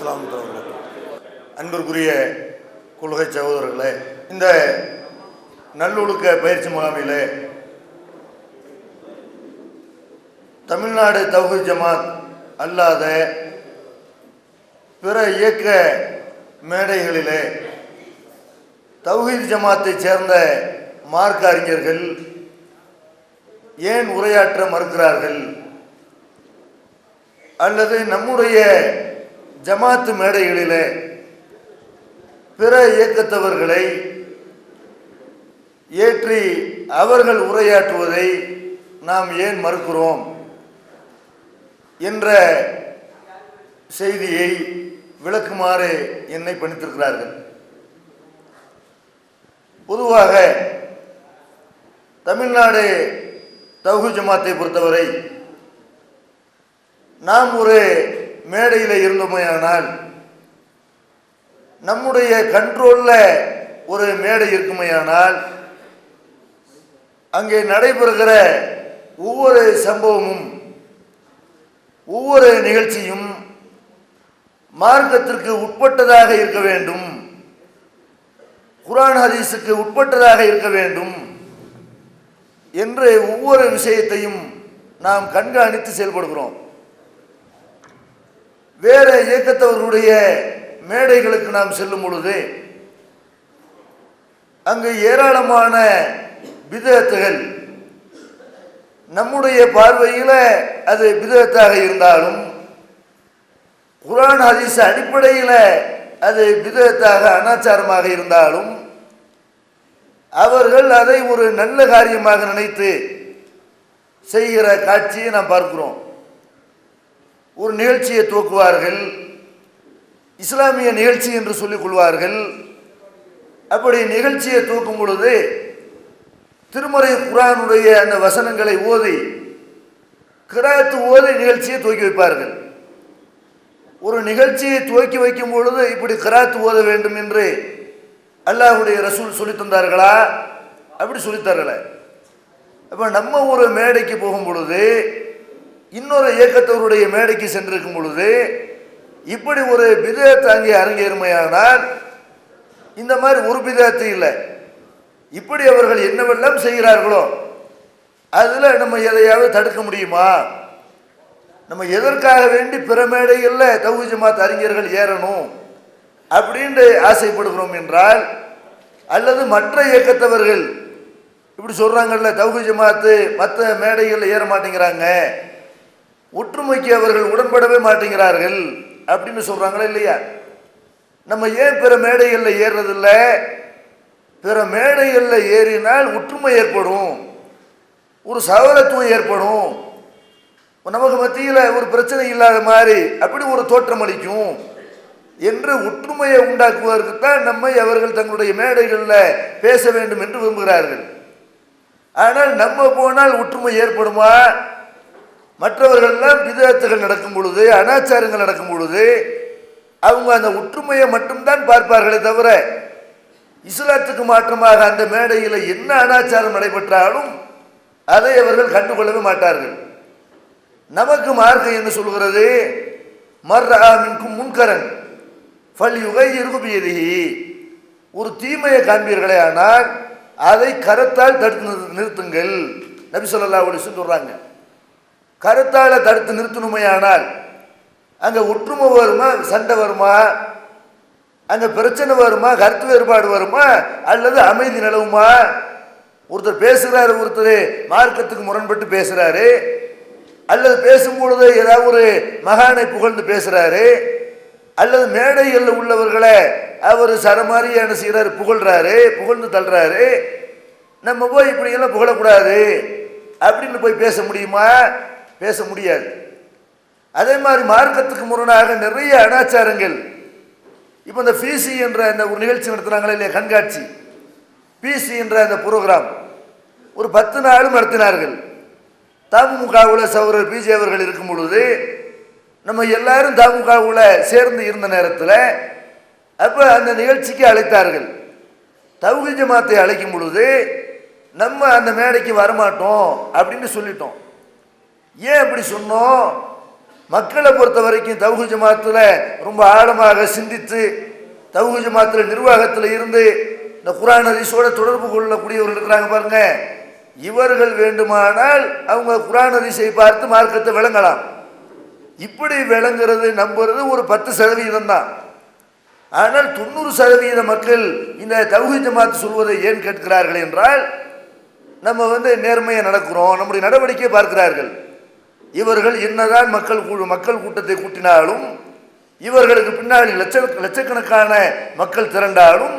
அஸ்லாம் அன்பிற்குரிய கொள்கை சகோதரர்களே இந்த நல்லொழுக்க பயிற்சி முகாமிலே தமிழ்நாடு தௌஹீத் ஜமாத் அல்லாத பிற இயக்க மேடைகளிலே தௌஹீத் ஜமாத்தைச் சேர்ந்த மார்க்க அறிஞர்கள் ஏன் உரையாற்ற மறுக்கிறார்கள்? அல்லது நம்முடைய ஜமாத்து மேடைகளிலே பிற இயக்கத்தவர்களை ஏற்றி அவர்கள் உரையாற்றுவதை நாம் ஏன் மறுக்கிறோம் என்ற செய்தியை விளக்குமாறு என்னை பணித்திருக்கிறார்கள். பொதுவாக தமிழ்நாடு தௌஹு ஜமாத்தை பொறுத்தவரை நாம் ஒரு மேடையில் இருந்தோமேயானால் நம்முடைய கண்ட்ரோலில் ஒரு மேடை இருக்குமையானால் அங்கே நடைபெறுகிற ஒவ்வொரு சம்பவமும் ஒவ்வொரு நிகழ்ச்சியும் மார்க்கத்திற்கு உட்பட்டதாக இருக்க வேண்டும் குரான் ஹதீஸுக்கு உட்பட்டதாக இருக்க வேண்டும் என்று ஒவ்வொரு விஷயத்தையும் நாம் கண்காணித்து செயல்படுகிறோம். வேற இயக்கத்தவர்களுடைய மேடைகளுக்கு நாம் செல்லும் பொழுது அங்கு ஏராளமான விதத்துகள் நம்முடைய பார்வையில் அது விதத்தாக இருந்தாலும் குரான் ஹதீஸ் அடிப்படையில் அது விதத்தாக அனாச்சாரமாக இருந்தாலும் அவர்கள் அதை ஒரு நல்ல காரியமாக நினைத்து செய்கிற காட்சியை நாம் பார்க்கிறோம். ஒரு நிகழ்ச்சியை துவக்குவார்கள் இஸ்லாமிய நிகழ்ச்சி என்று சொல்லிக் கொள்வார்கள். அப்படி நிகழ்ச்சியை துவக்கும் பொழுது திருமறை குரானுடைய அந்த வசனங்களை ஓதி கிராத்து ஓதி நிகழ்ச்சியை துவக்கி வைப்பார்கள். ஒரு நிகழ்ச்சியை துவக்கி வைக்கும் பொழுது இப்படி கிராத்து ஓத வேண்டும் என்று அல்லாஹுடைய ரசூல் சொல்லி தந்தார்களா? அப்படி சொல்லித்தார்களே அப்போ நம்ம ஒரு மேடைக்கு போகும் பொழுது இன்னொரு இயக்கத்தவருடைய மேடைக்கு சென்றிருக்கும் பொழுது இப்படி ஒரு பிதத்தை அங்கே அரங்கேறுமையானால் இந்த மாதிரி ஒரு பிதத்து இல்லை. இப்படி அவர்கள் என்னவெல்லாம் செய்கிறார்களோ அதில் நம்ம எதையாவது தடுக்க முடியுமா? நம்ம எதற்காக வேண்டி பிற மேடைகளில் தௌஹி ஜமாத் அறிஞர்கள் ஏறணும் அப்படின்ட்டு ஆசைப்படுகிறோம் என்றால் அல்லது மற்ற இயக்கத்தவர்கள் இப்படி சொல்கிறாங்கல்ல தௌஹி ஜமாத்து மற்ற மேடைகளில் ஏற மாட்டேங்கிறாங்க ஒற்றுமைக்கு அவர்கள் உடன்படவே மாட்டேங்கிறார்கள் அப்படின்னு சொல்கிறாங்களா இல்லையா? நம்ம ஏன் பிற மேடைகளில் ஏறுறதில்ல? பிற மேடைகளில் ஏறினால் ஒற்றுமை ஏற்படும். ஒரு சகோதரத்துவம் ஏற்படும். நமக்கு மத்தியில் ஒரு பிரச்சனை இல்லாத மாதிரி அப்படி ஒரு தோற்றம் அளிக்கும். என்று ஒற்றுமையை உண்டாக்குவதற்கு தான் நம்மை அவர்கள் தங்களுடைய மேடைகளில் பேச வேண்டும் என்று விரும்புகிறார்கள். ஆனால் நம்ம போனால் ஒற்றுமை ஏற்படுமா? மற்றவர்கள்லாம் விதத்துகள் நடக்கும் பொழுது அனாச்சாரங்கள் நடக்கும் பொழுது அவங்க அந்த ஒற்றுமையை மட்டும்தான் பார்ப்பார்களே தவிர இஸ்லாத்துக்கு மாற்றமாக அந்த மேடையில் என்ன அனாச்சாரம் நடைபெற்றாலும் அதை அவர்கள் கண்டுகொள்ளவே மாட்டார்கள். நமக்கு மார்க்கம் என்ன சொல்கிறது மர்ராமின்கும் முன்கரன் ஃபல் யுகை இருகுபியதி ஒரு தீமையை காண்பீர்களே ஆனால் அதை கரத்தால் தடுத்து நிறு- நிறுத்துங்கள். நபி சொல்லா ஒளி சொல்கிறாங்க கருத்தால் தடுத்து நிறுத்தணுமையானால் அங்கே ஒற்றுமை வருமா சண்டை வருமா அங்கே பிரச்சனை வருமா கருத்து வேறுபாடு வருமா அல்லது அமைதி நிலவுமா? ஒருத்தர் பேசுகிறாரு ஒருத்தர் மார்க்கத்துக்கு முரண்பட்டு பேசுகிறாரு அல்லது பேசும்பொழுது ஏதாவது ஒரு மகானை புகழ்ந்து பேசுகிறாரு அல்லது மேடைகளில் உள்ளவர்களை அவர் சரமாரி என்ன செய்கிறாரு புகழ்ந்து தள்ளுறாரு நம்ம போய் இப்படியெல்லாம் புகழக்கூடாது அப்படின்னு போய் பேச முடியுமா? பேச முடியாது. அதே மாதிரி மார்க்கத்துக்கு முரணாக நிறைய அனாச்சாரங்கள். இப்போ இந்த பிசி என்ற அந்த ஒரு நிகழ்ச்சி நடத்துனாங்களே இல்லையா கண்காட்சி. பிசி என்ற அந்த ப்ரோக்ராம் ஒரு பத்து நாளும் நடத்தினார்கள். தமுகவில் சௌரர் பிஜே அவர்கள் இருக்கும் பொழுது நம்ம எல்லாரும் தமுகவில் சேர்ந்து இருந்த நேரத்தில் அப்போ அந்த நிகழ்ச்சிக்கு அழைத்தார்கள். தவுகி ஜமாத்தை அழைக்கும் பொழுது நம்ம அந்த மேடைக்கு வரமாட்டோம் அப்படின்னு சொல்லிட்டோம். ஏன் அப்படி சொன்னோம்? மக்களை பொறுத்த வரைக்கும் தவுகு ஜமாத்தில் ரொம்ப ஆழமாக சிந்தித்து தவுகு ஜமாத்தில் நிர்வாகத்தில் இருந்து இந்த குரான் ஹதீஸோட தொடர்பு கொள்ளக்கூடியவர்கள் இருக்கிறாங்க பாருங்க. இவர்கள் வேண்டுமானால் அவங்க குரான் ஹதீஸை பார்த்து மார்க்கத்தை விளங்கலாம். இப்படி விளங்குறது நம்புறது ஒரு பத்து சதவீதம் தான். ஆனால் தொண்ணூறு சதவீத மக்கள் இந்த தவுகி ஜமாத்து சொல்வதை ஏன் கேட்கிறார்கள் என்றால் நம்ம வந்து நேர்மையை நடக்கிறோம் நம்முடைய நடவடிக்கையை பார்க்கிறார்கள். இவர்கள் என்னதான் மக்கள் கூ மக்கள் கூட்டத்தை கூட்டினாலும் இவர்களுக்கு பின்னாடி லட்ச லட்சக்கணக்கான மக்கள் திரண்டாலும்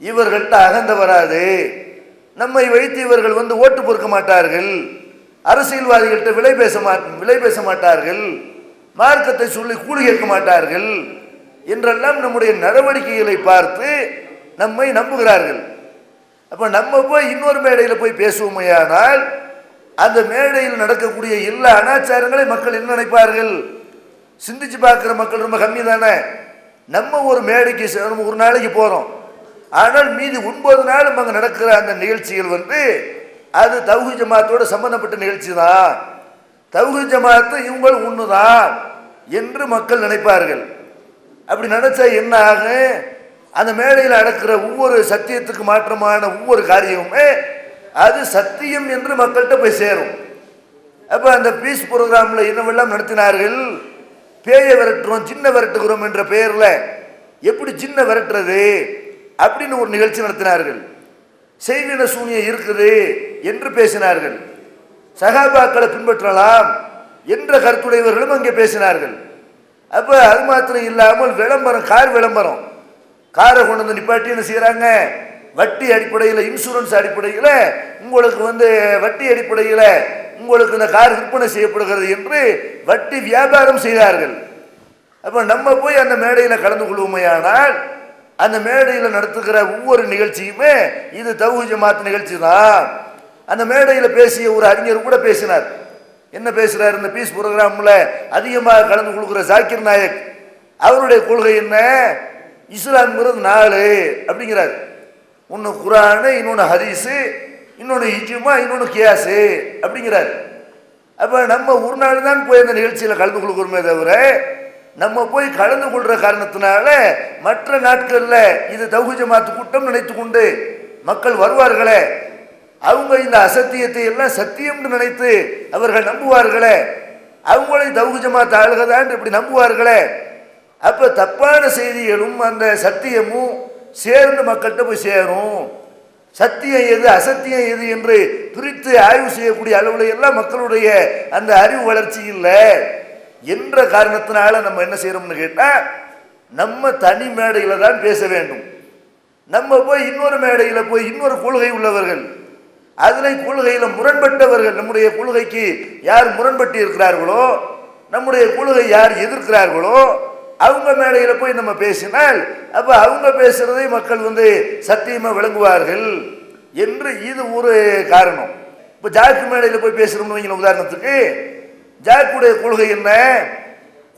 இவர்கள்ட்ட அகந்த வராது. நம்மை வைத்து இவர்கள் வந்து ஓட்டு பொறுக்க மாட்டார்கள். அரசியல்வாதிகள்கிட்ட விலை பேச மா விலை பேச மாட்டார்கள். மார்க்கத்தை சொல்லி கூலி கேட்க மாட்டார்கள். என்றெல்லாம் நம்முடைய நடவடிக்கைகளை பார்த்து நம்மை நம்புகிறார்கள். அப்போ நம்ம போய் இன்னொரு மேடையில் போய் பேசுவோமையானால் அந்த மேடையில் நடக்கக்கூடிய எல்லா அனாச்சாரங்களை மக்கள் என்ன நினைப்பார்கள்? சிந்திச்சு பார்க்குற மக்கள் ரொம்ப கம்மி தானே நம்ம ஒரு மேடைக்கு நம்ம ஒரு நாளைக்கு போகிறோம் ஆனால் மீதி ஒன்பது நாளும் அங்கே நடக்கிற அந்த நிகழ்ச்சிகள் வந்து அது தௌஹி ஜமாத்தோட சம்பந்தப்பட்ட நிகழ்ச்சி தான் தௌஹி ஜமாத்து இவங்கள் ஒன்று தான் என்று மக்கள் நினைப்பார்கள். அப்படி நினச்சா என்ன ஆகும்? அந்த மேடையில் நடக்கிற ஒவ்வொரு சத்தியத்துக்கு மாற்றமான ஒவ்வொரு காரியமுமே அது சத்தியம் என்று மக்கள்கிட்ட போய் சேரும். அப்போ அந்த பீஸ் ப்ரோக்ராமில் என்னவெல்லாம் நடத்தினார்கள்? பேயை விரட்டுறோம் சின்ன விரட்டுகிறோம் என்ற பெயரில் எப்படி சின்ன விரட்டுறது? அப்படின்னு ஒரு நிகழ்ச்சி நடத்தினார்கள். செய்வின சூனியம் இருக்குது என்று பேசினார்கள். சகாபாக்களை பின்பற்றலாம் என்ற கருத்துடையவர்களும் அங்கே பேசினார்கள். அப்போ அது மாத்திரம் இல்லாமல் விளம்பரம் கார் விளம்பரம். காரை கொண்டு வந்து நிப்பாட்டி என்ன செய்கிறாங்க வட்டி அடிப்படையில் இன்சூரன்ஸ் அடிப்படையில் உங்களுக்கு வந்து வட்டி அடிப்படையில் உங்களுக்கு இந்த கார் விற்பனை செய்யப்படுகிறது என்று வட்டி வியாபாரம் செய்தார்கள். அப்போ நம்ம போய் அந்த மேடையில் கலந்து கொள்வோமையானால் அந்த மேடையில் நடத்துகிற ஒவ்வொரு நிகழ்ச்சியுமே இது தௌஹி ஜமாத் நிகழ்ச்சி தான் அந்த மேடையில் பேசிய ஒரு அறிஞர் கூட பேசினார். என்ன பேசுகிறார் இந்த பீஸ் ப்ரோக்ராமில் அதிகமாக கலந்து கொடுக்குற ஜாக்கிர் நாயக். அவருடைய கொள்கை என்ன? இஸ்லாம்ங்கிறது நாலு அப்படிங்கிறார். ஒன்று குரானு இன்னொன்று ஹதீஸு இன்னொன்று இஜுமா இன்னொன்று கியாஸு அப்படிங்கிறாரு. அப்போ நம்ம ஒரு நாள் தான் போய் அந்த நிகழ்ச்சியில் கலந்து கொள்கிறோமே தவிர நம்ம போய் கலந்து கொள்கிற காரணத்தினால மற்ற நாட்களில் இது தௌஹி ஜமாத்து கூட்டம் நினைத்து கொண்டு மக்கள் வருவார்களே அவங்க இந்த அசத்தியத்தை எல்லாம் சத்தியம்னு நினைத்து அவர்கள் நம்புவார்களே அவங்களை தௌஹி ஜமாத் ஆளுகதான் இப்படி நம்புவார்களே. அப்போ தப்பான செய்திகளும் அந்த சத்தியமும் சேர்ந்து மக்கள்கிட்ட போய் சேரும். சத்தியம் எது அசத்தியம் எது என்று பிரித்து ஆய்வு செய்யக்கூடிய அளவில் எல்லாம் மக்களுடைய அந்த அறிவு வளர்ச்சி இல்லை. என்ற காரணத்தினால நம்ம என்ன செய்யறோம்னு கேட்டால் நம்ம தனி மேடையில் தான் பேச வேண்டும். நம்ம போய் இன்னொரு மேடையில் போய் இன்னொரு கொள்கை உள்ளவர்கள் அதில் கொள்கையில் முரண்பட்டவர்கள் நம்முடைய கொள்கைக்கு யார் முரண்பட்டு இருக்கிறார்களோ நம்முடைய கொள்கை யார் எதிர்க்கிறார்களோ அவங்க மேடையில் போய் நம்ம பேசினால் அப்போ அவங்க பேசுகிறதை மக்கள் வந்து சத்தியமாக விளங்குவார்கள் என்று இது ஒரு காரணம். இப்போ ஜாக்கு மேடையில் போய் பேசுகிறோம்னு வைங்கள உதாரணத்துக்கு ஜாக்குடைய கொள்கை என்ன?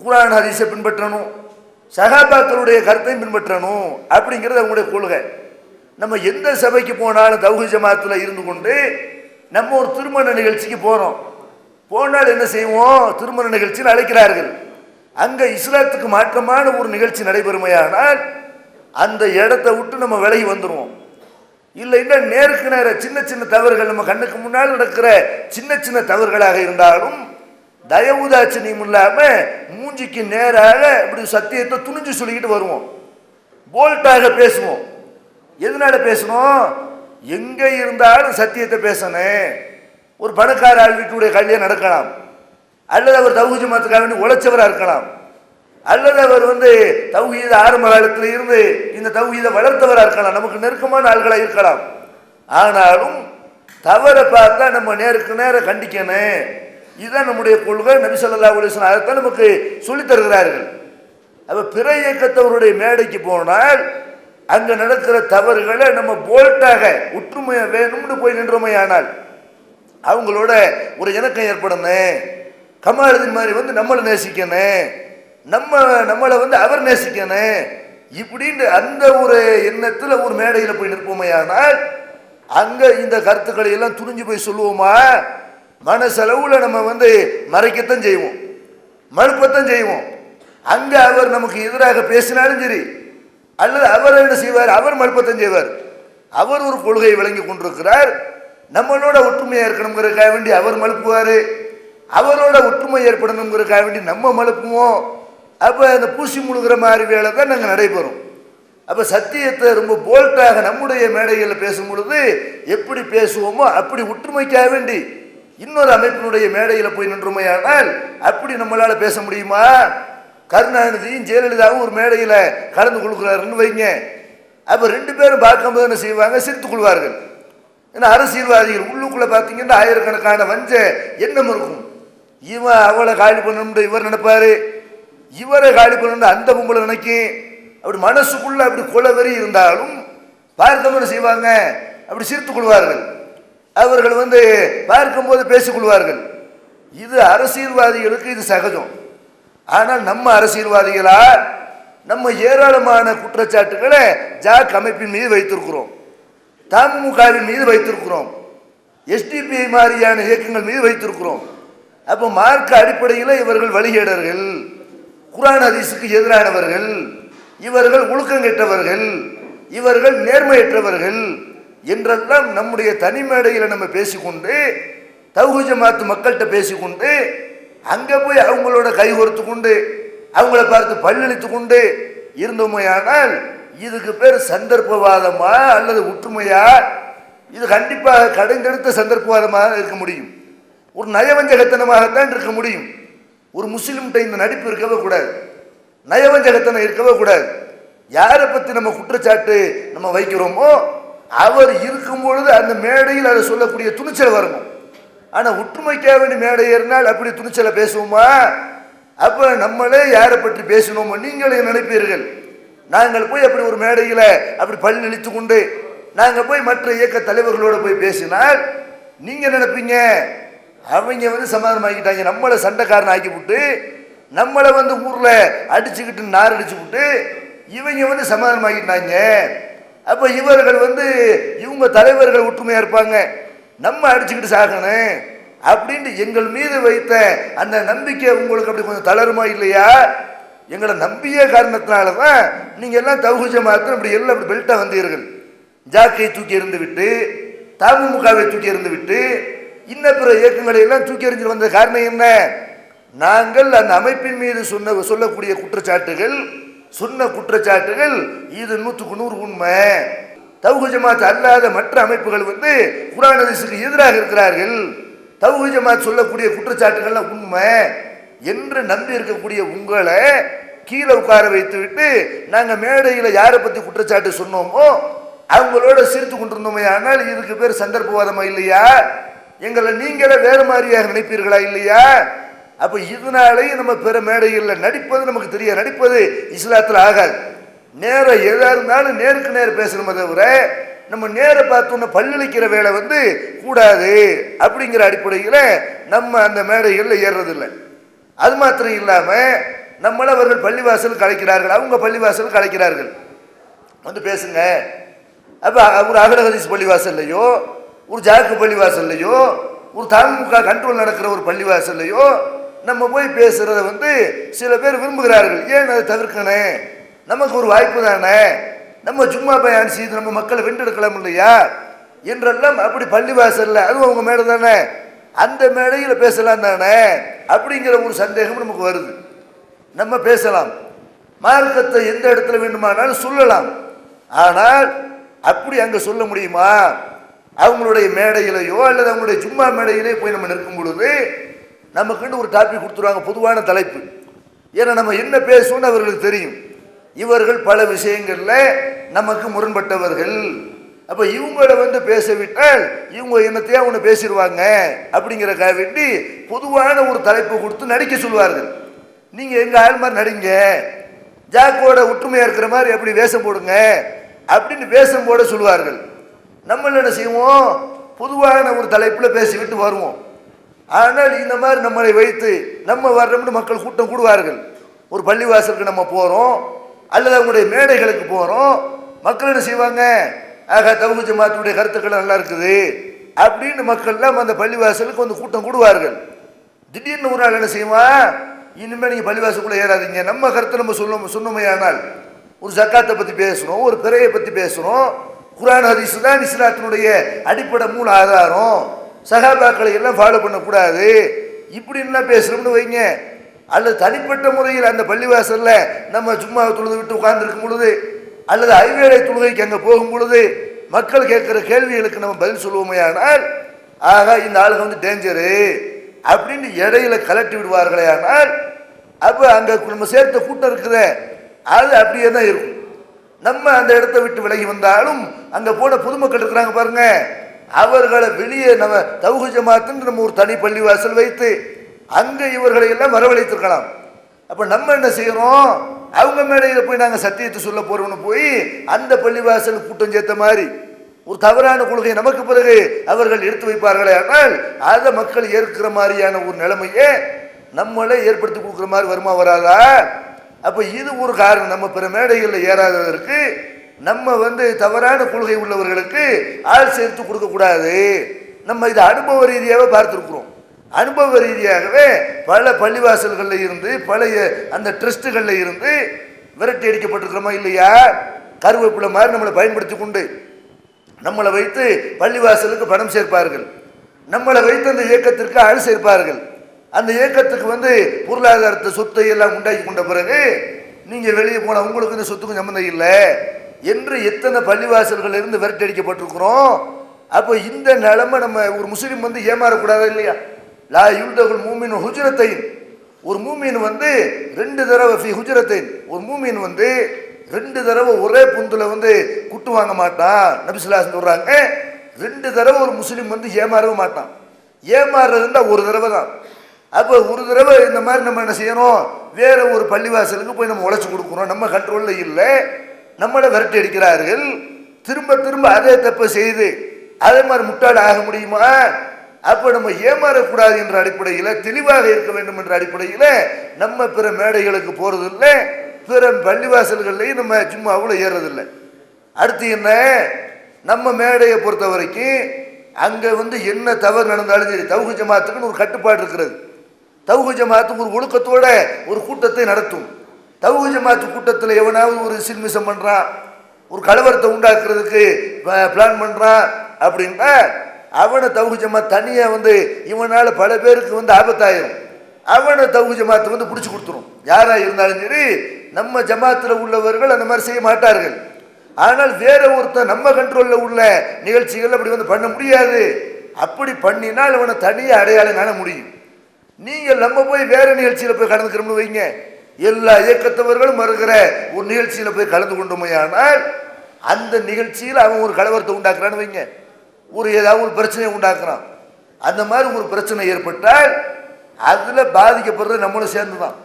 குரான் ஹதீஸை பின்பற்றணும் சகாபாக்களுடைய கருத்தையும் பின்பற்றணும் அப்படிங்கிறது அவங்களுடைய கொள்கை. நம்ம எந்த சபைக்கு போனாலும் தௌஹி ஜமாத்தில் இருந்து கொண்டு நம்ம ஒரு திருமண நிகழ்ச்சிக்கு போகிறோம் போனால் என்ன செய்வோம்? திருமண நிகழ்ச்சியில் அழைக்கிறார்கள். அங்கே இஸ்லாத்துக்கு மாற்றமான ஒரு நிகழ்ச்சி நடைபெறுமையானால் அந்த இடத்த விட்டு நம்ம விலகி வந்துடுவோம் இல்லைன்னா நேருக்கு நேர சின்ன சின்ன தவறுகள் நம்ம கண்ணுக்கு முன்னால் நடக்கிற சின்ன சின்ன தவறுகளாக இருந்தாலும் தயவுதாட்சணியம் இல்லாமல் மூஞ்சிக்கு நேராக இப்படி சத்தியத்தை துணிஞ்சு சொல்லிக்கிட்டு வருவோம். போல்ட்டாக பேசுவோம். எதனால பேசணும்? எங்கே இருந்தாலும் சத்தியத்தை பேசணும். ஒரு பணக்கார ஆள் வீட்டுடைய கல்யாணம் நடக்கலாம். அல்லது அவர் தௌஹீது மதத்துக்காக வேண்டி உழைச்சவராக இருக்கலாம். அல்லது அவர் வந்து தௌஹீத ஆரம்ப காலத்தில் இருந்து இந்த தௌஹீதை வளர்த்தவராக இருக்கலாம். நமக்கு நெருக்கமான ஆள்களாக இருக்கலாம். ஆனாலும் தவறை பார்த்தா நம்ம நேருக்கு நேரம் கண்டிக்கணும் இதுதான் நம்முடைய கொள்கை. நபிசல்லா உலேசன் அதைத்தான் நமக்கு சொல்லித் தருகிறார்கள். அப்ப பிற இயக்கத்தவருடைய மேடைக்கு போனால் அங்க நடக்கிற தவறுகளை நம்ம போல்ட்டாக ஒற்றுமையாக வேணும்னு போய் நின்றோமையானால் அவங்களோட ஒரு இணக்கம் ஏற்படணும் கமாலுதீன் மாதிரி வந்து நம்மளை நேசிக்கணும் நம்ம நம்மளை வந்து அவர் நேசிக்கணும் இப்படின்னு அந்த ஒரு எண்ணத்தில் ஒரு மேடையில் போய் நிற்போமையானால் அங்கே இந்த கருத்துக்களை எல்லாம் துணிஞ்சு போய் சொல்லுவோமா? மனசளவில் நம்ம வந்து மறைக்கத்தான் செய்வோம். மறுப்பத்தான் செய்வோம். அங்கே அவர் நமக்கு எதிராக பேசினாலும் சரி அல்லது அவர் என்ன செய்வார்? அவர் மறுப்பத்தான் செய்வார். அவர் ஒரு கொள்கையை விளங்கி கொண்டிருக்கிறார். நம்மளோட ஒற்றுமையாக இருக்கணுங்கிறதுக்காக வேண்டி அவர் மறுப்புவார். அவரோட ஒற்றுமை ஏற்படணுங்கிறக்காக வேண்டி நம்ம மழுப்புவோம். அப்போ அந்த பூசி முழுகிற மாதிரி வேலை தான் நாங்கள் நடைபெறும். அப்போ சத்தியத்தை ரொம்ப போல்ட்டாக நம்முடைய மேடைகளில் பேசும் பொழுது எப்படி பேசுவோமோ அப்படி ஒற்றுமைக்காக வேண்டி இன்னொரு அமைப்பினுடைய மேடையில் போய் நின்றுமையானால் அப்படி நம்மளால் பேச முடியுமா? கருணாநிதியும் ஜெயலலிதாவும் ஒரு மேடையில் கலந்து கொடுக்குறாருன்னு வைங்க. அப்போ ரெண்டு பேரும் பார்க்கும்போது என்ன செய்வாங்க? சிரித்துக் கொள்வார்கள். ஏன்னா அரசியல்வாதிகள் உள்ளுக்குள்ளே பார்த்தீங்கன்னா ஆயிரக்கணக்கான வஞ்ச எண்ணம் இருக்கும். இவன் அவளை காலி பண்ணணும்னு இவர் நினைப்பாரு. இவரை காலி பண்ணணும்னு அந்த பொம்பளை நினைக்கும் அப்படி மனசுக்குள்ள அப்படி குலவெறி இருந்தாலும் பார்த்தவங்க செய்வாங்க. அப்படி சிரித்துக் கொள்வார்கள். அவர்கள் வந்து பார்க்கும்போது பேசிக்கொள்வார்கள் இது அரசியல்வாதிகளுக்கு இது சகஜம். ஆனால் நம்ம அரசியல்வாதிகளா நம்ம ஏராளமான குற்றச்சாட்டுகளை ஜாக் அமைப்பின் மீது வைத்திருக்கிறோம். தமுகவின் மீது வைத்திருக்கிறோம். எஸ்டிபிஐ மாதிரியான இயக்கங்கள் மீது வைத்திருக்கிறோம். அப்போ மார்க்க அடிப்படையில் இவர்கள் வழிகேடர்கள் குரான் அதிசுக்கு எதிரானவர்கள் இவர்கள் ஒழுக்கங்கெட்டவர்கள் இவர்கள் நேர்மையற்றவர்கள் என்றெல்லாம் நம்முடைய தனி மேடையில் நம்ம பேசிக்கொண்டு தௌஹு ஜமாத்து மக்கள்கிட்ட பேசிக்கொண்டு அங்கே போய் அவங்களோட கைகோர்த்து கொண்டு அவங்கள பார்த்து பல்லளித்து கொண்டு இருந்தோமையானால் இதுக்கு பேர் சந்தர்ப்பவாதமா அல்லது ஒற்றுமையா? இது கண்டிப்பாக கடைந்தெடுத்த சந்தர்ப்பவாதமாக இருக்க முடியும். ஒரு நயவஞ்சகத்தனமாகத்தான் இருக்க முடியும். ஒரு முஸ்லீம்கிட்ட இந்த நடிப்பு இருக்கவே கூடாது. நயவஞ்சகத்தனம் இருக்கவே கூடாது. யாரை பற்றி நம்ம குற்றச்சாட்டு நம்ம வைக்கிறோமோ அவர் இருக்கும் பொழுது அந்த மேடையில் அதை சொல்லக்கூடிய துணிச்சல் வரணும் ஆனால் ஒற்றுமைக்காக வேண்டி மேடை ஏறினால் அப்படி துணிச்சலை பேசுவோமா? அப்போ நம்மளே யாரை பற்றி பேசணுமோ நீங்களே நினைப்பீர்கள். நாங்கள் போய் அப்படி ஒரு மேடையில் அப்படி பல் நினைத்து கொண்டு நாங்கள் போய் மற்ற இயக்க தலைவர்களோடு போய் பேசினால் நீங்கள் நினைப்பீங்க? அவங்க வந்து சமாதானமாக்கிட்டாங்க நம்மளை சண்டைக்காரன் ஆக்கி விட்டு நம்மளை வந்து ஊரில் அடிச்சுக்கிட்டு நார் அடிச்சு விட்டு இவங்க வந்து சமாதானமாக்கிட்டாங்க அப்போ இவர்கள் வந்து இவங்க தலைவர்கள் ஒற்றுமையாக இருப்பாங்க. நம்ம அடிச்சுக்கிட்டு சாகணும் அப்படின்ட்டு எங்கள் மீது வைத்த அந்த நம்பிக்கை உங்களுக்கு அப்படி கொஞ்சம் தளருமா இல்லையா? எங்களை நம்பிய காரணத்தினால தான் நீங்கள் எல்லாம் தகுஜ மாத்திரம் இப்படி எல்லாம் அப்படி பெல்ட்டாக வந்தீர்கள். ஜாக்கை தூக்கி இருந்து விட்டு தமுமுகவை தூக்கி இருந்து விட்டு இன்ன பிற இயக்கங்களை எல்லாம் தூக்கி எறிஞ்சு வந்த காரணம் என்ன? நாங்கள் அந்த அமைப்பின் மீது சொன்ன சொல்லக்கூடிய குற்றச்சாட்டுகள் சொன்ன குற்றச்சாட்டுகள் இது நூற்றுக்கு நூறு உண்மை. தவுகு ஜமாத் அல்லாத மற்ற அமைப்புகள் வந்து குரான் ஹதீஸுக்கு எதிராக இருக்கிறார்கள். தவுகு ஜமாத் சொல்லக்கூடிய குற்றச்சாட்டுகள்லாம் உண்மை என்று நம்பி இருக்கக்கூடிய உங்களை கீழே உட்கார வைத்து விட்டு நாங்கள் மேடையில் யாரை பற்றி குற்றச்சாட்டு சொன்னோமோ அவங்களோட சிரித்து கொண்டிருந்தோமே ஆனால் இதுக்கு பேர் சந்தர்ப்பவாதமா இல்லையா? எங்களை நீங்களே வேறு மாதிரியாக நினைப்பீர்களா இல்லையா? அப்போ இதனாலேயும் நம்ம பிற மேடைகளில் நடிப்பது நமக்கு தெரியாது. நடிப்பது இஸ்லாத்தில் ஆகாது. நேரம் எதாக இருந்தாலும் நேருக்கு நேர் பேசணுமே தவிர நம்ம நேரை பார்த்தோன்னே பல்லளிக்கிற வேலை வந்து கூடாது அப்படிங்கிற அடிப்படையில் நம்ம அந்த மேடைகளில் ஏறுறதில்லை. அது மாத்திரம் இல்லாமல் நம்மளை அவர்கள் பள்ளிவாசலுக்கு கலைக்கிறார்கள் அவங்க பள்ளிவாசலுக்கு கலைக்கிறார்கள். வந்து பேசுங்க. அப்போ ஒரு அகலஹதீஸ் பள்ளிவாசல்லையோ ஒரு ஜாக்கு பள்ளிவாசல்லையோ ஒரு தாமுக கண்ட்ரோல் நடக்கிற ஒரு பள்ளிவாசல்லையோ நம்ம போய் பேசுகிறத வந்து சில பேர் விரும்புகிறார்கள். ஏன் அதை தவிர்க்கணும் நமக்கு ஒரு வாய்ப்பு தானே? நம்ம சும்மா பயன் செய்து நம்ம மக்களை வென்றெடுக்கலாம் இல்லையா? என்றெல்லாம் அப்படி பள்ளிவாசல்ல அதுவும் அவங்க மேடை தானே? அந்த மேடையில் பேசலாம் தானே? அப்படிங்கிற ஒரு சந்தேகம் நமக்கு வருது. நம்ம பேசலாம். மார்க்கத்தை எந்த இடத்துல வேண்டுமானாலும் சொல்லலாம். ஆனால் அப்படி அங்கே சொல்ல முடியுமா? அவங்களுடைய மேடையிலையோ அல்லது அவங்களுடைய சும்மா மேடையிலே போய் நம்ம நிற்கும் பொழுது நமக்குன்னு ஒரு டாபிக் கொடுத்துருவாங்க பொதுவான தலைப்பு. ஏன்னா நம்ம என்ன பேசுவோம்னு அவர்களுக்கு தெரியும். இவர்கள் பல விஷயங்களில் நமக்கு முரண்பட்டவர்கள். அப்போ இவங்கள வந்து பேசவிட்டால் இவங்க என்னத்தையே ஒன்று பேசிடுவாங்க அப்படிங்கிறக்காக வேண்டி பொதுவான ஒரு தலைப்பு கொடுத்து நடிக்க சொல்வார்கள் நீங்கள் எங்கள் ஆள் மாதிரி நடிங்க. ஜாக்கோட ஒற்றுமையாக இருக்கிற மாதிரி எப்படி வேஷம் போடுங்க அப்படின்னு வேஷம் போட சொல்வார்கள் நம்ம என்ன செய்வோம்? பொதுவான ஒரு தலைப்பில் பேசிவிட்டு வருவோம். ஆனால் இந்த மாதிரி நம்மளை வைத்து நம்ம வர்றோம்னு மக்கள் கூட்டம் கூடுவார்கள். ஒரு பள்ளிவாசலுக்கு நம்ம போகிறோம் அல்லது அவங்களுடைய மேடைகளுக்கு போகிறோம் மக்கள் என்ன செய்வாங்க? ஆக தகுதி ஜமாத்துடைய கருத்துக்கள் நல்லா இருக்குது. அப்படின்னு மக்கள்லாம் அந்த பள்ளிவாசலுக்கு வந்து கூட்டம் கூடுவார்கள். திடீர்னு ஒரு நாள் என்ன செய்வான் இனிமேல் நீங்கள் பள்ளிவாசலுக்குள்ளே ஏறாதீங்க. நம்ம கருத்தை நம்ம சொல்ல சொன்னமையானால் ஒரு ஜக்காத்தை பற்றி பேசுகிறோம் ஒரு பிறையை பற்றி பேசுகிறோம் குரான் ஹதீஸ் தான் இஸ்லாத்தினுடைய அடிப்படை மூல ஆதாரம். சகாபாக்களை எல்லாம் ஃபாலோ பண்ணக்கூடாது. இப்படின்லாம் பேசுகிறோம்னு வைங்க. அல்லது தனிப்பட்ட முறையில் அந்த பள்ளிவாசலில் நம்ம சும்மா தொழுது விட்டு உட்கார்ந்துருக்கும் பொழுது அல்லது ஐவேளை தொழுகைக்கு அங்கே போகும் பொழுது மக்கள் கேட்குற கேள்விகளுக்கு நம்ம பதில் சொல்லுவோமையானால் ஆகா இந்த ஆளுங்க வந்து டேஞ்சரு அப்படின்னு இடையில கலட்டி விடுவார்களே ஆனால் அப்போ அங்கே நம்ம சேர்த்த கூட்டம் இருக்குதே அது அப்படியே தான் இருக்கும். நம்ம அந்த இடத்தை விட்டு விலகி வந்தாலும் அங்கே போன பொதுமக்கள் இருக்கிறாங்க பாருங்க. அவர்களை வெளியே நம்ம தவுகு ஜமாத்துன்னு நம்ம ஒரு தனி பள்ளிவாசல் வைத்து அங்கே இவர்களை எல்லாம் வரவழைத்திருக்கலாம். அப்போ நம்ம என்ன செய்கிறோம் அவங்க மேடையில் போய் நாங்கள் சத்தியத்தை சொல்ல போகிறோம்னு போய் அந்த பள்ளிவாசல் கூட்டம் சேர்த்த மாதிரி ஒரு தவறான கொள்கை நமக்கு பிறகு அவர்கள் எடுத்து வைப்பார்களே ஆனால் அதை மக்கள் ஏற்கிற மாதிரியான ஒரு நிலைமையை நம்மளே ஏற்படுத்தி கொடுக்குற மாதிரி வருமா வராதா? அப்போ இது ஒரு காரணம். நம்ம பிற மேடைகளில் ஏறாததற்கு நம்ம வந்து தவறான கொள்கை உள்ளவர்களுக்கு ஆள் சேர்த்து கொடுக்கக்கூடாது நம்ம இதை அனுபவ ரீதியாகவே பார்த்துருக்குறோம். அனுபவ ரீதியாகவே பல பள்ளிவாசல்களில் இருந்து பழைய அந்த ட்ரஸ்ட்டுகளில் இருந்து விரட்டி அடிக்கப்பட்டிருக்கிறோமா இல்லையா? கருவேப்பிலை மாதிரி நம்மளை பயன்படுத்தி கொண்டு நம்மளை வைத்து பள்ளிவாசலுக்கு பணம் சேர்ப்பார்கள். நம்மளை வைத்து அந்த இயக்கத்திற்கு ஆள் சேர்ப்பார்கள். அந்த இயக்கத்துக்கு வந்து பொருளாதாரத்தை சொத்தை எல்லாம் உண்டாக்கி கொண்ட பிறகு நீங்கள் வெளியே போனால் உங்களுக்கு இந்த சொத்துக்கும் சம்மந்தம் இல்லை என்று எத்தனை பள்ளிவாசல்கள் இருந்து விரட்டடிக்கப்பட்டிருக்கிறோம் அப்போ இந்த நிலைமை நம்ம ஒரு முஸ்லீம் வந்து ஏமாறக்கூடாதா இல்லையா? லா யுல்தகுல் மூமின் ஹுஜரத்தைன். ஒரு மூமீன் வந்து ரெண்டு தடவை ஃபி ஹுஜரத்தைன். ஒரு மூமின் வந்து ரெண்டு தடவை ஒரே புந்தில் வந்து குட்டு வாங்க மாட்டான் நபிசுல்லாஸ் சொல்கிறாங்க ரெண்டு தடவை ஒரு முஸ்லீம் வந்து ஏமாறவே மாட்டான். ஏமாறுறதுன்னா ஒரு தடவை தான் அப்போ ஒரு தடவை இந்த மாதிரி நம்ம என்ன செய்யணும்? வேற ஒரு பள்ளிவாசலுக்கு போய் நம்ம உழைச்சி கொடுக்குறோம் நம்ம கண்ட்ரோலில் இல்லை. நம்மளை விரட்டி அடிக்கிறார்கள். திரும்ப திரும்ப அதே தப்பை செய்து அதே மாதிரி முட்டாள் ஆக முடியுமா? அப்போ நம்ம ஏமாறக்கூடாது என்ற அடிப்படையில் தெளிவாக இருக்க வேண்டும் என்ற அடிப்படையில் நம்ம பிற மேடைகளுக்கு போகிறதில்லை பிற பள்ளிவாசல்கள்லையும் நம்ம சும்மா அவ்வளோ ஏறுறதில்லை அடுத்து என்ன? நம்ம மேடையை பொறுத்த வரைக்கும் அங்கே வந்து என்ன தவறு நடந்தாலும் சரி தவுகு ஜமாத்துக்குன்னு ஒரு கட்டுப்பாடு இருக்கிறது. தவுகு ஜமாத்து ஒரு ஒழுக்கத்தோட ஒரு கூட்டத்தை நடத்தும். தவுகு ஜமாத்து கூட்டத்தில் எவனாவது ஒரு சின்மிசம் பண்ணுறான் ஒரு கலவரத்தை உண்டாக்குறதுக்கு பிளான் பண்ணுறான் அப்படின்னா அவனை தவுகு ஜமாத் தனியாக வந்து இவனால் பல பேருக்கு வந்து ஆபத்தாயிரும். அவனை தவுகு ஜமாத்து வந்து பிடிச்சி கொடுத்துரும். யாராக இருந்தாலும் சரி நம்ம ஜமாத்தில் உள்ளவர்கள் அந்த மாதிரி செய்ய மாட்டார்கள். ஆனால் வேற ஒருத்தன் நம்ம கண்ட்ரோலில் உள்ள நிகழ்ச்சிகள் அப்படி வந்து பண்ண முடியாது. அப்படி பண்ணினால் அவனை தனியாக அடையாளம் காண முடியும். நீங்கள் நம்ம போய் வேற நிகழ்ச்சியில் போய் கலந்துக்கிறோம்னு வைங்க. எல்லா இயக்கத்தவர்களும் வருகிற ஒரு நிகழ்ச்சியில் போய் கலந்து கொண்டோமையானால் அந்த நிகழ்ச்சியில் அவன் ஒரு கலவரத்தை உண்டாக்குறான்னு வைங்க. ஒரு ஏதாவது ஒரு பிரச்சனையை உண்டாக்குறான். அந்த மாதிரி ஒரு பிரச்சனை ஏற்பட்டால் அதில் பாதிக்கப்படுறது நம்மளும் சேர்ந்து தான்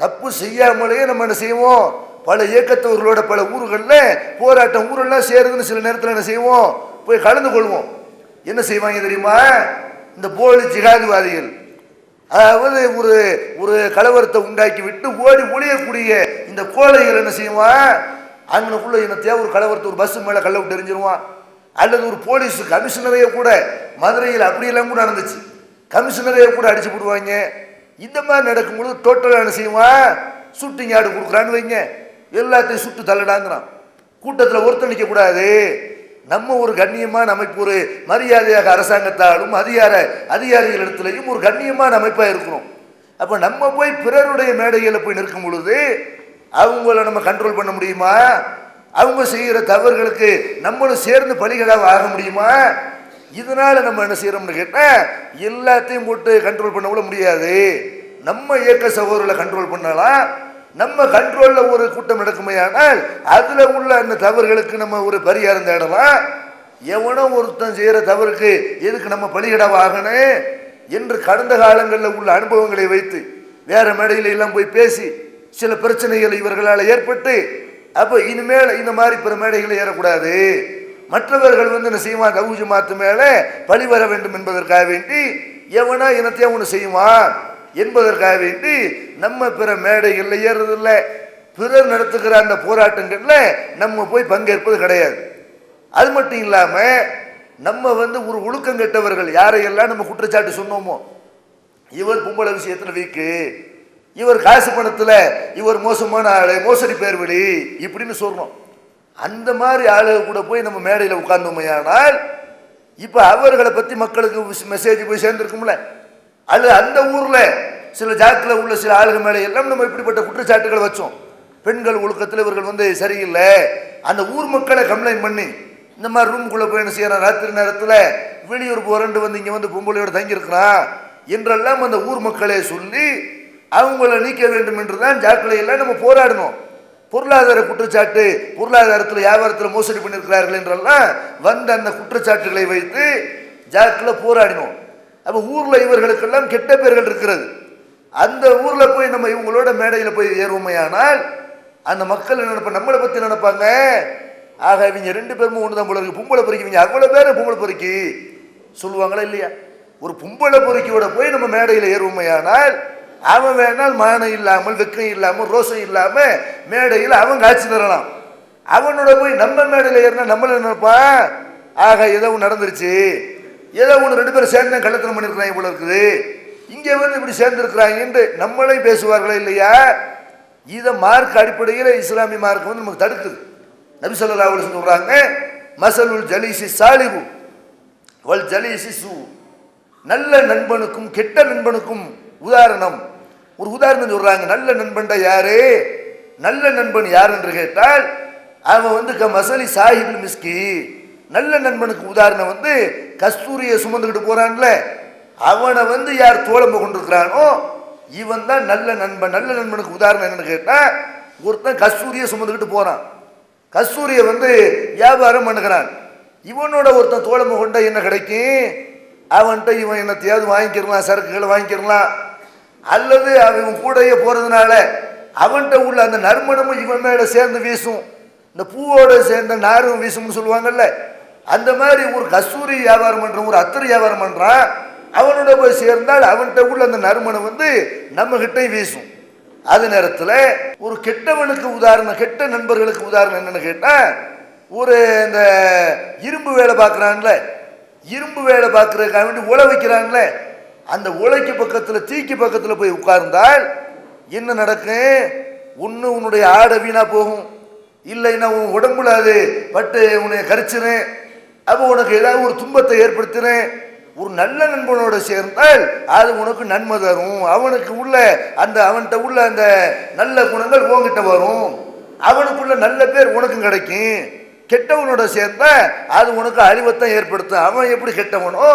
தப்பு செய்யாமலேயே நம்ம என்ன செய்வோம்? பல இயக்கத்தவர்களோட பல ஊர்களில் போராட்டம் ஊரெல்லாம் சேருதுன்னு சில நேரத்தில் என்ன செய்வோம்? போய் கலந்து கொள்வோம். என்ன செய்வாங்க தெரியுமா? இந்த போலி ஜிகாதிவாதிகள் அதாவது ஒரு ஒரு கலவரத்தை உண்டாக்கி விட்டு ஓடி ஒழியக்கூடிய இந்த கோழைகள் என்ன செய்வான் அங்கனுக்குள்ள தேவை ஒரு கலவரத்தை ஒரு பஸ் மேலே கள்ள விட்டு எரிஞ்சிருவான் அல்லது ஒரு போலீஸ் கமிஷனரையே கூட மதுரையில் அப்படியெல்லாம் கூட நடந்துச்சு. கமிஷனரையே கூட அடிச்சு போடுவாங்க. இந்த மாதிரி நடக்கும்பொழுது டோட்டலாக என்ன செய்வான் சுட்டிங் ஆடு கொடுக்குறான்னு வைங்க. எல்லாத்தையும் சுட்டு தள்ளடாங்கிறான். கூட்டத்தில் ஒருத்தர் நிற்கக்கூடாது நம்ம ஒரு கண்ணியமான அமைப்பு ஒரு மரியாதையாக அரசாங்கத்தாலும் அதிகார அதிகாரிகள் இடத்துலையும் ஒரு கண்ணியமான அமைப்பாக இருக்கிறோம். அப்போ நம்ம போய் பிறருடைய மேடைகளில் போய் நிற்கும் பொழுது அவங்கள நம்ம கண்ட்ரோல் பண்ண முடியுமா? அவங்க செய்கிற தவறுகளுக்கு நம்மளும் சேர்ந்து பலிகளாக ஆக முடியுமா? இதனால் நம்ம என்ன செய்கிறோம்னு கேட்டால் எல்லாத்தையும் போட்டு கண்ட்ரோல் பண்ண கூட முடியாது. நம்ம இயக்க சகோதரர்களை கண்ட்ரோல் பண்ணலாம் நம்ம கண்ட்ரோலில் ஒரு கூட்டம் நடக்குமையானால் அதில் உள்ள அந்த தவறுகளுக்கு நம்ம ஒரு பரிகாரம் தேடலாம் எவனோ ஒருத்தன் செய்கிற தவறுக்கு எதுக்கு நம்ம பலியிடவ ஆகணும் என்று கடந்த காலங்களில் உள்ள அனுபவங்களை வைத்து வேற மேடையில எல்லாம் போய் பேசி சில பிரச்சனைகள் இவர்களால் ஏற்பட்டு அப்போ இனிமேல் இந்த மாதிரி பிற மேடைகளை ஏறக்கூடாது. மற்றவர்கள் வந்து என்ன செய்வான் தகுஜமாத்து மாத்து மேலே பழி வர வேண்டும் என்பதற்காக வேண்டி எவனா இனத்தையும் ஒன்று செய்வான். என்பதற்காக வேண்டி நம்ம பிற மேடைகளில் ஏறுறதில்லை. பிறர் நடத்துகிற அந்த போராட்டங்களில் நம்ம போய் பங்கேற்பது கிடையாது. அது மட்டும் இல்லாமல் நம்ம வந்து ஒரு ஒழுக்கம் கெட்டவர்கள் யாரையெல்லாம் நம்ம குற்றச்சாட்டு சொன்னோமோ இவர் பொம்பளை விஷயத்தில் வீக்கு இவர் காசு பணத்தில் இவர் மோசமான ஆள் மோசடி பேர் வழி இப்படின்னு சொல்கிறோம் அந்த மாதிரி ஆளு கூட போய் நம்ம மேடையில் உட்கார்ந்தோமையானால் இப்போ அவர்களை பற்றி மக்களுக்கு மெசேஜ் போய் சேர்ந்துருக்கும்ல. அல்லது அந்த ஊரில் சில ஜாத்தில் உள்ள சில ஆளுகள் மேலே எல்லாம் நம்ம இப்படிப்பட்ட குற்றச்சாட்டுகளை வச்சோம். பெண்கள் ஒழுக்கத்தில் இவர்கள் வந்து சரியில்லை. அந்த ஊர் மக்களை கம்ப்ளைண்ட் பண்ணி இந்த மாதிரி ரூம்குள்ளே போய் என்ன செய்யறான்? ராத்திரி நேரத்தில் வெளியூர் போறண்டு வந்து இங்கே வந்து பொம்பளையோடு தங்கியிருக்கிறான் என்றெல்லாம் அந்த ஊர் மக்களே சொல்லி அவங்கள நீக்க வேண்டும் என்று தான் எல்லாம் நம்ம போராடணும் பொருளாதார குற்றச்சாட்டு பொருளாதாரத்தில் வியாபாரத்தில் மோசடி பண்ணியிருக்கிறார்கள் என்றெல்லாம் வந்த அந்த குற்றச்சாட்டுகளை வைத்து ஜாக்கில் போராடினோம். அப்போ ஊரில் இவர்களுக்கெல்லாம் கெட்ட பேர்கள் இருக்கிறது. அந்த ஊரில் போய் நம்ம இவங்களோட மேடையில் போய் ஏறுவோமையானால் அந்த மக்கள் என்ன நம்மளை பற்றி நினைப்பாங்க? ஆக இவங்க ரெண்டு பேரும் ஒன்று தான் போல இருக்கு. பொம்பளை பொறுக்கி இவங்க அவ்வளோ பேர் பொம்பளை பொறுக்கி. சொல்லுவாங்களா இல்லையா? ஒரு பொம்பளை பொறுக்கியோட போய் நம்ம மேடையில் ஏறுவோமையானால் அவன் வேணால் மானம் இல்லாமல் வெக்கம் இல்லாமல் ரோசம் இல்லாமல் மேடையில் அவன் காட்சி தரலாம். அவனோட போய் நம்ம மேடையில் ஏறினா நம்மள நினைப்பான் ஆக ஏதோ நடந்துருச்சு. ஏதோ ஒன்று ரெண்டு பேரும் சேர்ந்து கள்ளத்தனம் பண்ணியிருக்கிறாங்க இவ்வளோ இருக்குது. இங்கே வந்து இப்படி சேர்ந்துருக்கிறாங்க என்று நம்மளே பேசுவார்களே இல்லையா? இதை மார்க் அடிப்படையில் இஸ்லாமிய மார்க் வந்து நமக்கு தடுக்குது. நபி சொல்லா சொல்கிறாங்க மசலுல் ஜலீசி சாலிபு வல் ஜலீசி சு. நல்ல நண்பனுக்கும் கெட்ட நண்பனுக்கும் உதாரணம். ஒரு உதாரணம் சொல்கிறாங்க நல்ல நண்பன்டா யாரு? நல்ல நண்பன் யார்? என்று கேட்டால் அவன் வந்து க மசலி சாஹிபுல் மிஸ்கி நல்ல நண்பனுக்கு உதாரணம் வந்து கஸ்தூரியை சுமந்துக்கிட்டு போறான்ல அவனை வந்து யார் தோழம்பு கொண்டிருக்கிறானோ இவன் தான் நல்ல நண்பன். நல்ல நண்பனுக்கு உதாரணம் என்னன்னு கேட்டா ஒருத்தன் கஸ்தூரியை சுமந்துக்கிட்டு போறான். கஸ்தூரியை வந்து வியாபாரம் பண்ணுகிறான். இவனோட ஒருத்தன் தோழம்பு கொண்டா என்ன கிடைக்கும்? அவன்கிட்ட இவன் என்னத்தையாவது வாங்கிக்கிறலாம் சரக்குகளை வாங்கிக்கிறலாம். அல்லது அவன் கூடயே போறதுனால அவன்கிட்ட உள்ள அந்த நறுமணமும் இவன் மேல சேர்ந்து வீசும். இந்த பூவோட சேர்ந்த நாரும் வீசும்னு சொல்லுவாங்கல்ல அந்த மாதிரி ஒரு கஸ்தூரி வியாபாரம் பண்ணுறான் ஒரு அத்தர் வியாபாரம் பண்ணுறான் அவனோட போய் சேர்ந்தால் அவன்கிட்ட உள்ள அந்த நறுமணம் வந்து நம்மகிட்ட வீசும். அது நேரத்தில் ஒரு கெட்டவனுக்கு உதாரணம் கெட்ட நண்பர்களுக்கு உதாரணம் என்னென்னு கேட்டால் ஒரு இந்த இரும்பு வேலை பார்க்குறான்ல இரும்பு வேலை பார்க்குறதுக்காக வேண்டி உழை வைக்கிறான்ல அந்த உலைக்கு பக்கத்தில் தீக்கு பக்கத்தில் போய் உட்கார்ந்தால் என்ன நடக்கும் ஒன்று உன்னுடைய ஆடை வீணாக போகும். இல்லைன்னா உன் உடம்புல அது பட்டு உன்னை கரிச்சினேன் அப்போ உனக்கு ஏதாவது ஒரு துன்பத்தை ஏற்படுத்தினேன். ஒரு நல்ல நண்பனோட சேர்ந்தால் அது உனக்கு நன்மை தரும். அவனுக்கு உள்ள அந்த அவன்கிட்ட உள்ள அந்த நல்ல குணங்கள் உன்கிட்ட வரும். அவனுக்குள்ள நல்ல பேர் உனக்கும் கிடைக்கும். கெட்டவனோட சேர்ந்தா அது உனக்கு அழிவத்தை ஏற்படுத்தும். அவன் எப்படி கெட்டவனோ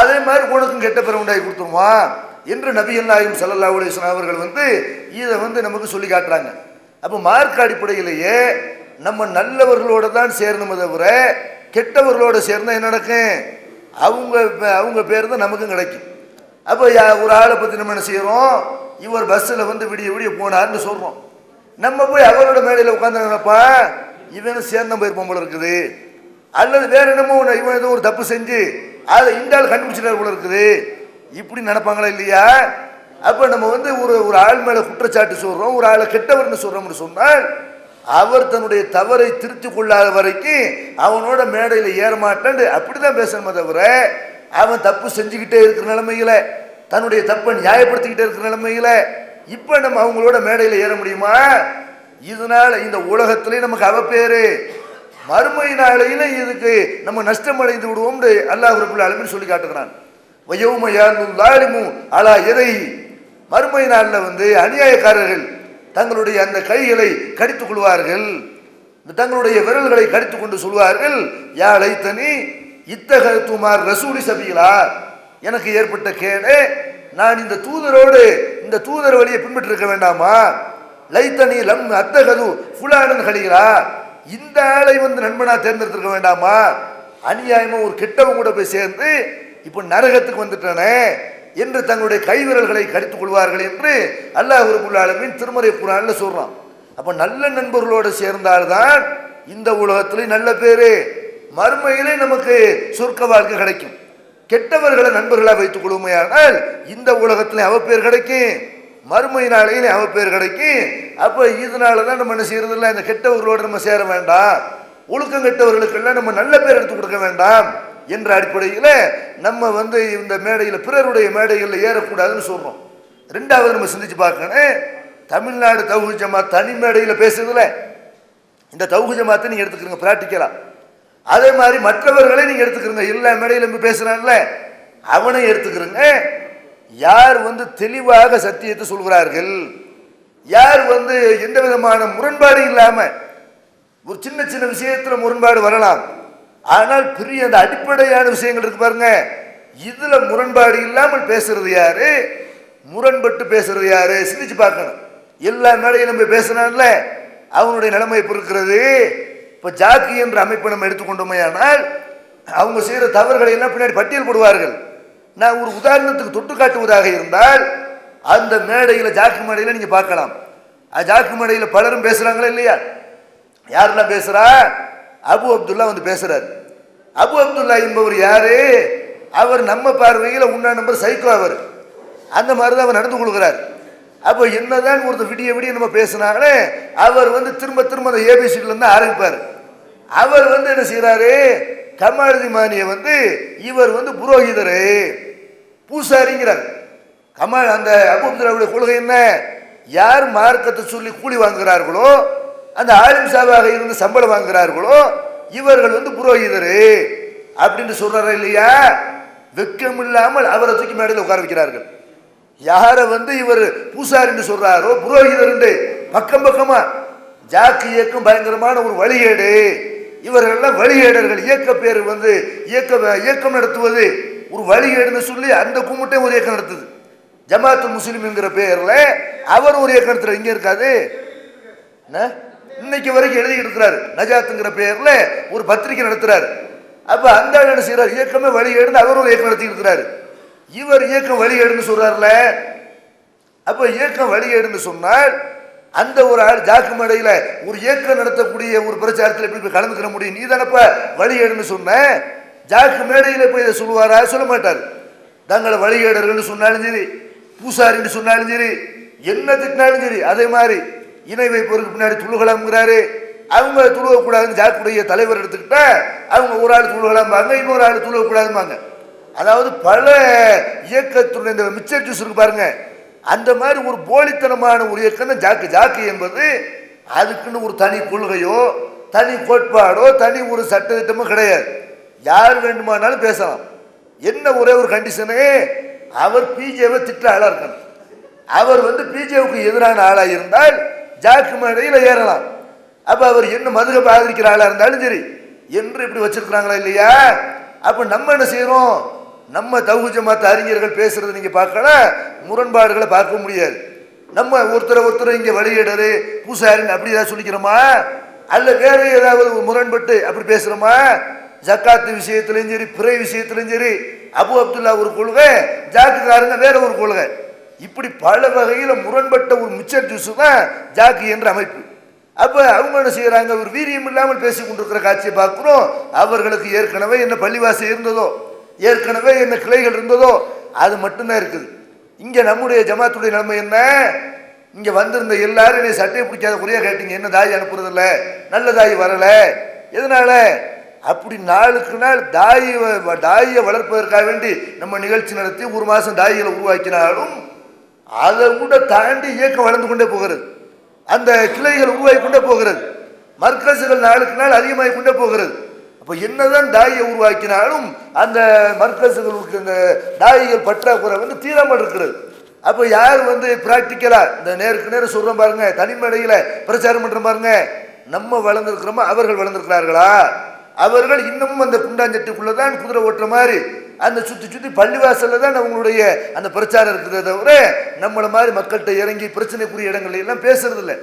அதே மாதிரி உனக்கும் கெட்ட பேர் உண்டாகி கொடுத்துருவான். என்று நபிகள் நாயும் சல்லல்லா அலிஸ்லாம் அவர்கள் வந்து இதை வந்து நமக்கு சொல்லி காட்டுறாங்க. அப்போ மார்க் அடிப்படையிலேயே நம்ம நல்லவர்களோட தான் சேரணுமே தவிர கெட்டவர்களோட சேர்ந்தால் என்ன நடக்கும்? அவங்க அவங்க பேர் தான் நமக்கும் கிடைக்கும். அப்போ யா- ஒரு ஆளை பற்றி நம்ம என்ன செய்கிறோம் இவர் பஸ்ஸில் வந்து விடிய விடிய போனார்னு சொல்கிறோம் நம்ம போய் அவரோட மேடையில் உட்காந்து நினைப்பா இவனும் சேர்ந்த போயிருப்போம் போல இருக்குது. அல்லது வேற என்னமோ ஒன்று இவன் ஏதோ ஒரு தப்பு செஞ்சு அதை இந்த ஆள் கண்டுபிடிச்சிட்டார் போல இருக்குது. இப்படி நினைப்பாங்களா இல்லையா? அப்போ நம்ம வந்து ஒரு ஒரு ஆள் மேலே குற்றச்சாட்டு சொல்கிறோம் ஒரு ஆளை கெட்டவர்னு சொல்கிறோம்னு சொன்னால் அவர் தன்னுடைய தவறை திருத்தி கொள்ளாத வரைக்கும் அவனோட மேடையில் ஏற மாட்டான் அப்படிதான் பேசணுமே தவிர அவன் தப்பு செஞ்சுக்கிட்டே இருக்கிற நிலைமையில தன்னுடைய தப்பை நியாயப்படுத்திக்கிட்டே இருக்கிற நிலைமையில இப்ப நம்ம அவங்களோட மேடையில் ஏற முடியுமா? இதனால இந்த உலகத்திலே நமக்கு அவப்பேரு மறுமை நாளையில இதுக்கு நம்ம நஷ்டம் அடைந்து விடுவோம் அல்லாஹ் ரபுல் ஆலமீன் சொல்லி காட்டுகிறான். வயோமயாலிமு அலா எதை மறுமை நாளில் வந்து அநியாயக்காரர்கள் தங்களுடைய அந்த கைகளை கடித்துக் கொள்வார்கள். தங்களுடைய விரல்களை கடித்துக் கொண்டு சொல்வார்கள் யா லைத்தனி இத்தக துமார் ரசூலி சபீலா எனக்கு ஏற்பட்ட கேடு நான் இந்த தூதரோடு இந்த தூதர் வழியை பின்பற்றிருக்க வேண்டாமா? லைத்தனி லம் அத்தகது ஃபுலானன் கழிகிறா இந்த ஆளை வந்து நண்பனா தேர்ந்தெடுத்திருக்க வேண்டாமா? அநியாயமா ஒரு கெட்டவங்க கூட போய் சேர்ந்து இப்போ நரகத்துக்கு வந்துட்டானே என்று தங்களுடைய கைவிரல்களை கடித்துக் கொள்வார்கள் என்று அல்லாஹ் ரபுல் திருமறை குரான்ல சொல்றான். அப்ப நல்ல நண்பர்களோடு சேர்ந்தால்தான் இந்த உலகத்திலே நல்ல பேரு. மறுமையிலே நமக்கு சொர்க்க வாழ்க்கை கிடைக்கும். கெட்டவர்களை நண்பர்களாக வைத்துக் கொள்ளுமையானால் இந்த உலகத்திலே அவ பேர் கிடைக்கும். மறுமை நாளையிலே அவ பேர் கிடைக்கும். அப்போ இதனால தான் நம்ம என்ன செய்யறதில்ல? இந்த கெட்டவர்களோடு நம்ம சேர வேண்டாம். ஒழுக்கம் கெட்டவர்களுக்கெல்லாம் நம்ம நல்ல பேர் எடுத்து கொடுக்க வேண்டாம். என்ற அடிப்படையில் நம்ம வந்து இந்த மேடையில் பிறருடைய மேடைகளில் ஏறக்கூடாதுன்னு சொல்கிறோம் ரெண்டாவது நம்ம சிந்திச்சு பார்க்கணும் தமிழ்நாடு தௌஹி ஜமாத் தனி மேடையில் பேசுறதுல இந்த தௌஹி ஜமாத்தை நீங்கள் எடுத்துக்கிறீங்க ப்ராக்டிக்கலாக அதே மாதிரி மற்றவர்களை நீங்கள் எடுத்துக்கிறீங்க எல்லா மேடையிலும் போய் பேசுறான்ல அவனை எடுத்துக்கிறீங்க. யார் வந்து தெளிவாக சத்தியத்தை சொல்கிறார்கள் யார் வந்து எந்த விதமான முரண்பாடு இல்லாமல் ஒரு சின்ன சின்ன விஷயத்தில் முரண்பாடு வரலாம். ஆனால் பெரிய அந்த அடிப்படையான விஷயங்கள் இருக்கு பாருங்க. இதுல முரண்பாடு இல்லாமல் பேசுறது யாரு? முரண்பட்டு பேசுறது யாரு? சிந்திச்சு பார்க்கணும். எல்லா மேடையும் நம்ம பேசினால அவனுடைய நிலைமை இப்ப இருக்கிறது? இப்ப ஜாக்கி என்ற அமைப்பை நம்ம எடுத்துக்கொண்டோமே ஆனால் அவங்க செய்யற தவறுகளை எல்லாம் பின்னாடி பட்டியல் போடுவார்கள். நான் ஒரு உதாரணத்துக்கு தொட்டு காட்டுவதாக இருந்தால் அந்த மேடையில ஜாக்கு மேடையில நீங்க பார்க்கலாம். ஜாக்கு மேடையில பலரும் பேசுறாங்களா இல்லையா? யாரெல்லாம் பேசுறா? அபு அப்துல்லா வந்து பேசுறாரு. அபு அப்துல்லா என்பவர் யாரு? அவர் நம்ம பார்வையில் உண்ணா நம்பர் சைக்கோ அவர். அந்த மாதிரி தான் அவர் நடந்து கொள்கிறார். அப்போ என்னதான் ஒருத்தர் விடிய விடிய நம்ம பேசினாங்களே அவர் வந்து திரும்ப திரும்ப அந்த ஏபிசில இருந்து ஆரம்பிப்பார். அவர் வந்து என்ன செய்யறாரு கமாலதி மானிய வந்து இவர் வந்து புரோகிதர். பூசாரிங்கிறார். கமல் அந்த அபு அப்துல்லாவுடைய கொள்கை என்ன? யார் மார்க்கத்தை சொல்லி கூலி வாங்குகிறார்களோ அந்த ஆலிம் சாவாக இருந்து சம்பளம் வாங்குகிறார்களோ இவர்கள் வந்து புரோகிதரு அப்படின்னு சொல்றாரு இல்லையா? வெக்கம் இல்லாமல் அவரை தூக்கி மேடையில் உட்கார வைக்கிறார்கள். யாரை வந்து இவர் பூசாரின்னு சொல்றாரோ புரோகிதர் பக்கம் பக்கமா ஜாக்கு இயக்கம் பயங்கரமான ஒரு வழிகேடு இவர்கள்லாம் வழிகேடர்கள் இயக்க பேர் வந்து இயக்க இயக்கம் நடத்துவது ஒரு வழிகேடுன்னு சொல்லி அந்த கும்பிட்டே ஒரு இயக்கம் நடத்துது. ஜமாத்து முஸ்லீம்ங்கிற பேர்ல அவர் ஒரு இயக்கம் நடத்துறாரு. இங்க இருக்காது. என்ன? இன்னைக்கு வரைக்கும் எழுதிக்கிட்டு இருக்கிறாரு. நஜாத்துங்கிற பேர்ல ஒரு பத்திரிக்கை நடத்துறாரு. அப்ப அந்த ஆள் என்ன செய்யறாரு இயக்கமே வழிகேடுன்னு அவர் ஒரு இயக்கம் நடத்தி இருக்கிறாரு. இவர் இயக்கம் வழி ஏடுன்னு சொல்றாருல. அப்ப இயக்கம் வழி ஏடுன்னு சொன்னால் அந்த ஒரு ஆள் ஜாக்கு மேடையில் ஒரு இயக்கம் நடத்தக்கூடிய ஒரு பிரச்சாரத்தில் எப்படி போய் கலந்துக்கிற முடியும்? நீ தானப்ப வழிகேடுன்னு சொன்ன? ஜாக்கு மேடையில் போய் இதை சொல்லுவாரா? சொல்ல மாட்டார். தங்களை வழிகேடர்கள்னு சொன்னாலும் சரி பூசாரின்னு சொன்னாலும் சரி என்ன திட்டினாலும் சரி அதே மாதிரி இணை வைப்பவருக்கு பின்னாடி துளுகலாம்ங்கிறாரு அவங்க துழுவக்கூடாதுன்னு ஜாக்குடைய தலைவர் எடுத்துக்கிட்டா அவங்க ஒரு ஆள் துழுகலாம்பாங்க இன்னொரு ஆள் துழுவக்கூடாதும்பாங்க அதாவது பல இயக்கத்துடைய இந்த மிச்சர் ஜூஸ் இருக்கு பாருங்க. அந்த மாதிரி ஒரு போலித்தனமான ஒரு இயக்கம் தான் ஜாக்கு. ஜாக்கு என்பது அதுக்குன்னு ஒரு தனி கொள்கையோ தனி கோட்பாடோ தனி ஒரு சட்டத்திட்டமோ கிடையாது. யார் வேண்டுமானாலும் பேசலாம். என்ன ஒரே ஒரு கண்டிஷனு அவர் பிஜேவை திட்ட ஆளாக இருக்கணும். அவர் வந்து பிஜேவுக்கு எதிரான ஆளாக இருந்தால் ஜாக்கு மேடையில் ஏறலாம். அப்போ அவர் என்ன மதுகப் ஆதரிக்கிற இருந்தாலும் சரி என்று இப்படி வச்சிருக்கிறாங்களா இல்லையா? அப்போ நம்ம என்ன செய்கிறோம் நம்ம தகுஜ ஜமாத் அறிஞர்கள் பேசுறது நீங்க பார்க்கல முரண்பாடுகளை பார்க்க முடியாது. நம்ம ஒருத்தரை ஒருத்தர் இங்கே வழியிடரு பூசாரின்னு அப்படி ஏதாவது சொல்லிக்கிறோமா? அல்ல வேற ஏதாவது முரண்பட்டு அப்படி பேசுறோமா? ஜக்காத்து விஷயத்திலையும் சரி பிறை விஷயத்திலையும் சரி அபு அப்துல்லா ஒரு கொள்கை ஜாக்குக்காரங்க வேற ஒரு கொள்கை. இப்படி பல வகையில் முரண்பட்ட ஒரு மிச்சர் ஜூஸு தான் ஜாக்கி என்ற அமைப்பு. அப்போ அவங்க என்ன செய்கிறாங்க ஒரு வீரியம் இல்லாமல் பேசி கொண்டிருக்கிற காட்சியை பார்க்குறோம். அவர்களுக்கு ஏற்கனவே என்ன பள்ளிவாசம் இருந்ததோ ஏற்கனவே என்ன கிளைகள் இருந்ததோ அது மட்டும்தான் இருக்குது. இங்கே நம்முடைய ஜமாத்துடைய நிலைமை என்ன? இங்கே வந்திருந்த எல்லாரும் என்னை சட்டையை பிடிக்காத குறையாக கேட்டீங்க. என்ன தாய் அனுப்புறதில்ல? நல்ல தாய் வரலை. எதனால? அப்படி நாளுக்கு நாள் தாயை வ- தாயை வளர்ப்பதற்காக வேண்டி நம்ம நிகழ்ச்சி நடத்தி ஒரு மாதம் தாய்களை உருவாக்கினாலும் அதை கூட தாண்டி இயக்கம் வளர்ந்து கொண்டே போகிறது. அந்த கிளைகள் உருவாகி கொண்டே போகிறது. மர்க்கசுகள் நாளுக்கு நாள் அதிகமாகி கொண்டே போகிறது. அப்போ என்னதான் தாயை உருவாக்கினாலும் அந்த மர்க்கசுகளுக்கு இந்த தாயிகள் பற்றாக்குறை வந்து தீராமல் இருக்கிறது. அப்போ யார் வந்து ப்ராக்டிக்கலாக இந்த நேருக்கு நேரம் சொல்கிறோம் பாருங்க. தனிமடையில் பிரச்சாரம் பண்ணுற பாருங்க. நம்ம வளர்ந்துருக்குறோமோ அவர்கள் வளர்ந்துருக்கிறார்களா? அவர்கள் இன்னமும் அந்த குண்டாஞ்சட்டுக்குள்ளே தான் குதிரை ஓட்டுற மாதிரி அந்த சுற்றி சுற்றி பள்ளிவாசலில் தான் அவங்களுடைய அந்த பிரச்சாரம் இருக்கிறத தவிர நம்மளை மாதிரி மக்கள்கிட்ட இறங்கி பிரச்சனைக்குரிய இடங்கள்ல எல்லாம் பேசுறதில்ல.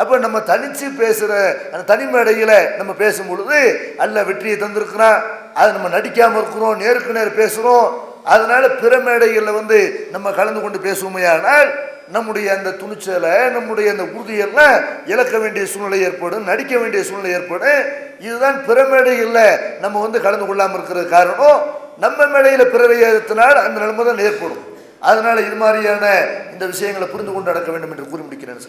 இல்லை நம்ம தனித்து பேசுகிற அந்த தனிமடையில் நம்ம பேசும் பொழுது அல்ல வெற்றியை தந்திருக்கிறான். அதை நம்ம நடிக்காமல் இருக்கிறோம் நேருக்கு நேர் பேசுகிறோம் அதனால் பிற மேடைகளில் வந்து நம்ம கலந்து கொண்டு பேசுவோமையானால் நம்முடைய அந்த துணிச்சலை நம்முடைய அந்த உறுதியெல்லாம் இழக்க வேண்டிய சூழ்நிலை ஏற்படும் நடிக்க வேண்டிய சூழ்நிலை ஏற்படும். இதுதான் பிற மேடைகளில் நம்ம வந்து கலந்து கொள்ளாமல் இருக்கிறது காரணம். நம்ம மேடையில் பிறரை ஏற்றினால் அந்த நிலைமை தான் ஏற்படும் அதனால் இது மாதிரியான இந்த விஷயங்களை புரிந்து கொண்டு நடக்க வேண்டும் என்று கூறி முடிக்கிறேன்